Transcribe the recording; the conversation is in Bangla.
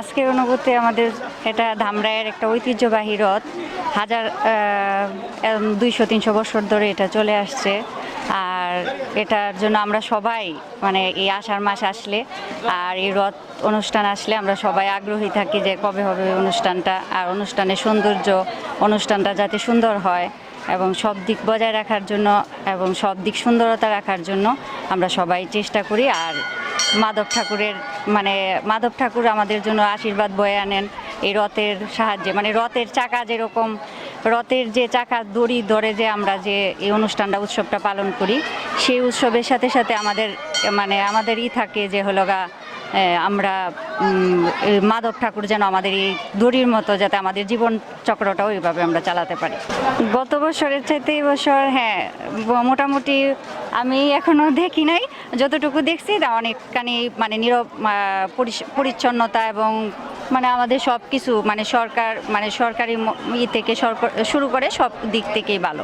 আজকের অনুভূতি আমাদের এটা ধামরায়ের একটা ঐতিহ্যবাহী রথ হাজার দুইশো, তিনশো বছর ধরে এটা চলে আসছে। আর এটার জন্য আমরা সবাই মানে এই আষাঢ় মাস আসলে আর এই রথ অনুষ্ঠান আসলে আমরা সবাই আগ্রহী থাকি যে কবে হবে অনুষ্ঠানটা। আর অনুষ্ঠানের সৌন্দর্য, অনুষ্ঠানটা যাতে সুন্দর হয় এবং সব দিক বজায় রাখার জন্য এবং সব দিক সুন্দরতা রাখার জন্য আমরা সবাই চেষ্টা করি। আর মাধব ঠাকুরের মানে মাধব ঠাকুর আমাদের জন্য আশীর্বাদ বয়ে আনেন এই রথের সাহায্যে। মানে রথের চাকা যেরকম, রথের যে চাকা দড়ি ধরে যে আমরা যে এই অনুষ্ঠানটা, উৎসবটা পালন করি, সেই উৎসবের সাথে সাথে আমাদের মানে আমাদের ই থাকে যে হলো গা আমরা মাধব ঠাকুর যেন আমাদের এই দড়ির মতো যাতে আমাদের জীবন চক্রটা ওইভাবে আমরা চালাতে পারি। গত বছরের চাইতে এই বছর হ্যাঁ মোটামুটি আমি এখনও দেখি নাই। যতটুকু দেখছি, তা অনেকখানি মানে নীরব পরিচ্ছন্নতা এবং মানে আমাদের সব কিছু মানে সরকার মানে সরকারি ই থেকে শুরু করে সব দিক থেকেই ভালো।